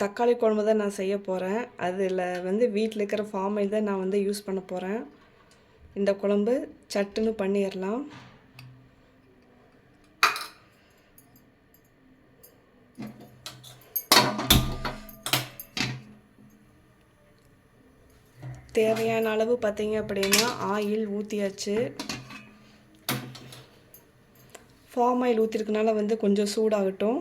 தக்காளி குழம்பு தான் நான் செய்ய போகிறேன் அதில் வந்து வீட்டில் இருக்கிற ஃபார்ம் ஆயில் தான் நான் வந்து யூஸ் பண்ண போகிறேன் இந்த குழம்பு சட்டுன்னு பண்ணிடலாம் தேவையான அளவு பார்த்தீங்க அப்படின்னா ஆயில் ஊற்றியாச்சு ஃபார்ம் ஆயில் ஊற்றிருக்கனால வந்து கொஞ்சம் சூடாகட்டும்.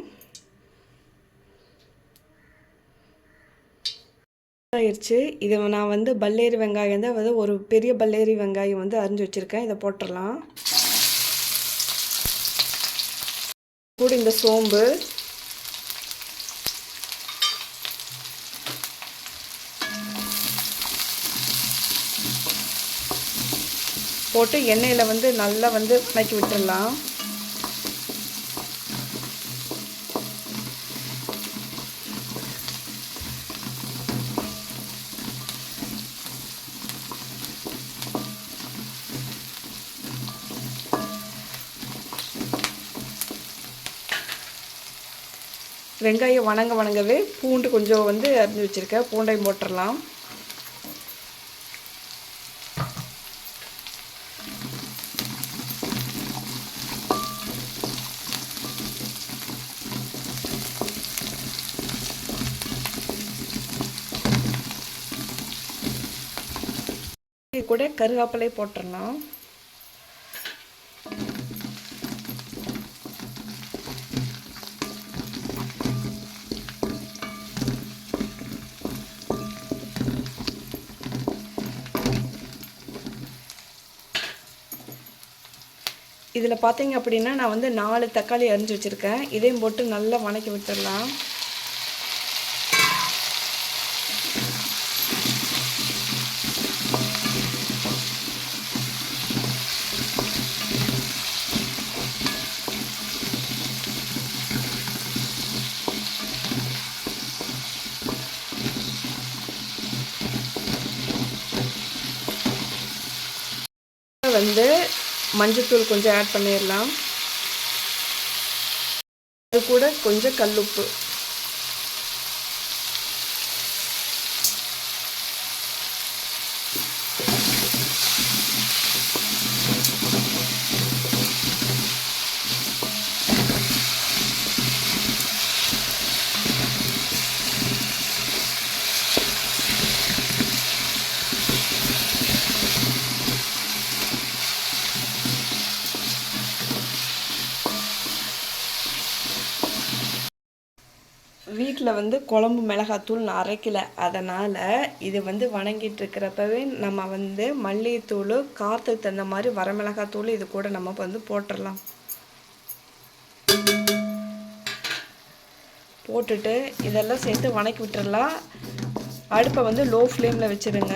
ஆயிடுச்சு. இது நான் வந்து பல்லேரி வெங்காயம் தான் வந்து ஒரு பெரிய பல்லேரி வெங்காயம் வந்து அரிஞ்சு வச்சுருக்கேன். இதை போட்டுடலாம் கூட இந்த சோம்பு. போட்டு எண்ணெயில் வந்து நல்லா வந்து வணக்கி விட்டுடலாம் வெங்காயம் வணங்க வணங்கவே பூண்டு கொஞ்சம் வந்து அரிஞ்சு வச்சுருக்கேன். பூண்டையும் போட்டுடலாம் கூட கருவேப்பிலை போட்டுடலாம் இதில் பார்த்தீங்க அப்படின்னா நான் வந்து நாலு தக்காளி அரிஞ்சு வச்சுருக்கேன். இதையும் போட்டு நல்லா வணக்கி விட்டுடலாம். வந்து மஞ்சத்தூள் கொஞ்சம் ஆட் பண்ணிடலாம் அது கூட கொஞ்சம் கல்லுப்பு. வீட்டில் வந்து குழம்பு மிளகாத்தூள் நான் அரைக்கல. அதனால் இது வந்து வணங்கிட்டு இருக்கிறப்பவே நம்ம வந்து மல்லித்தூள் காற்றுக்கு தகுந்த மாதிரி வரமிளகாத்தூள் இது கூட நம்ம வந்து போட்டுடலாம் போட்டுட்டு இதெல்லாம் சேர்த்து வணக்கி விட்டுடலாம் அடுப்பை வந்து லோ ஃப்ளேமில் வச்சுருங்க.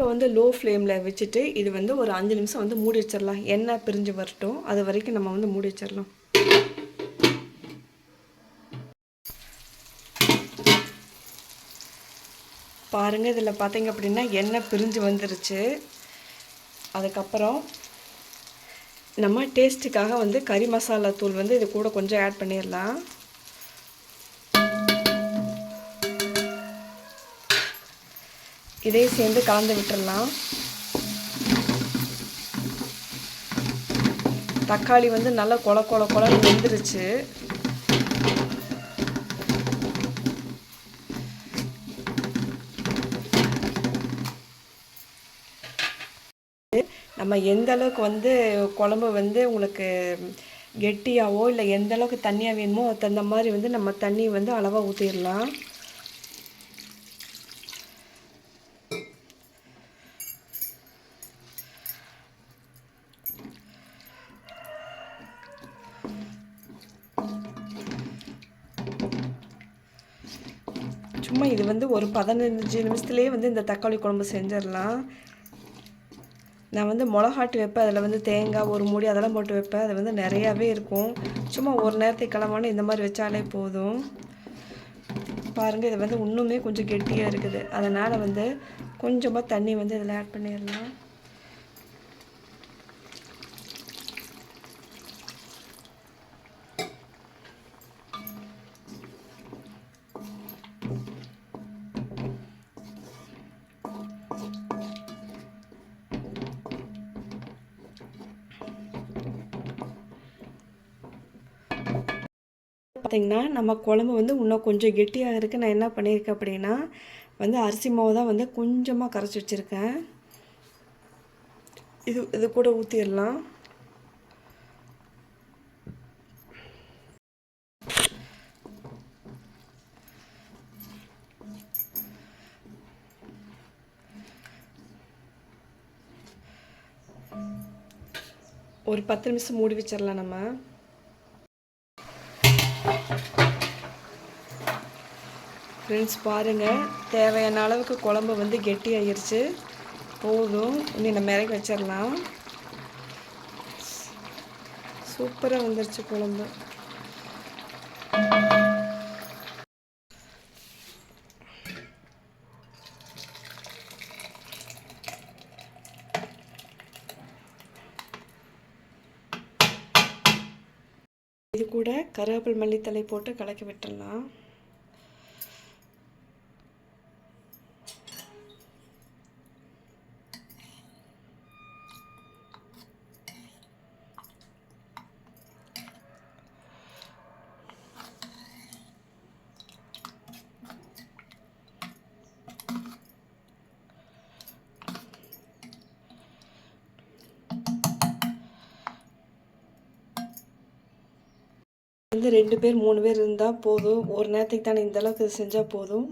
இப்போ வந்து லோ ஃப்ளேமில் வச்சுட்டு இது வந்து ஒரு அஞ்சு நிமிஷம் வந்து மூடி வச்சிடலாம் எண்ணெய் பிரிஞ்சு வரட்டும். அது வரைக்கும் நம்ம வந்து மூடி வச்சிடலாம் பாருங்கள் இதில் பார்த்தீங்க அப்படின்னா எண்ணெய் பிரிஞ்சு வந்துருச்சு. அதுக்கப்புறம் நம்ம டேஸ்ட்டுக்காக வந்து கறி மசாலா தூள் வந்து இது கூட கொஞ்சம் ஆட் பண்ணிடலாம் இதையும் சேர்ந்து கலந்து விட்டுடலாம் தக்காளி வந்து நல்லா கொல கொல கொலன்னு வெந்துருச்சு. நம்ம எந்த அளவுக்கு வந்து குழம்பு வந்து உங்களுக்கு கெட்டியாவோ இல்லை எந்த அளவுக்கு தண்ணியாக வேணுமோ தகுந்த மாதிரி வந்து நம்ம தண்ணி வந்து அளவாக ஊற்றிடலாம் சும்மா இது வந்து ஒரு பதினஞ்சு நிமிஷத்துலேயே வந்து இந்த தக்காளி குழம்பு செஞ்சிடலாம். நான் வந்து மிளகாட்டு வைப்பேன் அதில் வந்து தேங்காய் ஒரு மூடி அதெல்லாம் போட்டு வைப்பேன். அது வந்து நிறையாவே இருக்கும். சும்மா ஒரு நேரத்துக்கு கிளம்பானு இந்த மாதிரி வச்சாலே போதும். பாருங்கள் இது வந்து இன்னுமே கொஞ்சம் கெட்டியாக இருக்குது. அதனால் வந்து கொஞ்சமாக தண்ணி வந்து இதில் ஆட் பண்ணிடலாம். பார்த்திங்கன்னா நம்ம குழம்பு வந்து இன்னும் கொஞ்சம் கெட்டியாக இருக்குது நான் என்ன பண்ணியிருக்கேன் அப்படின்னா வந்து அரிசி மாவு தான் வந்து கொஞ்சமாக கரைச்சி வச்சுருக்கேன். இது இது கூட ஊற்றிடலாம் ஒரு பத்து நிமிஷம் மூடி வச்சிடலாம் நம்ம. ஃப்ரெண்ட்ஸ் பாருங்கள் தேவையான அளவுக்கு குழம்பு வந்து கெட்டி ஆயிடுச்சு போதும். இனி நம்ம இறக்கி வச்சிடலாம். சூப்பராக வந்துருச்சு குழம்பு. இது கூட கருவேப்பில் மல்லித்தலை போட்டு கலக்கி விட்டுடலாம். வந்து ரெண்டு பேர் மூணு பேர் இருந்தால் போதும். ஒரு நேரத்துக்கு தானே இந்த அளவுக்கு இது செஞ்சால் போதும்.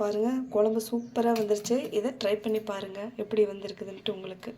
பாருங்கள் குழம்பு சூப்பராக வந்துருச்சு. இதை ட்ரை பண்ணி பாருங்கள் எப்படி வந்திருக்குதுன்ட்டு உங்களுக்கு.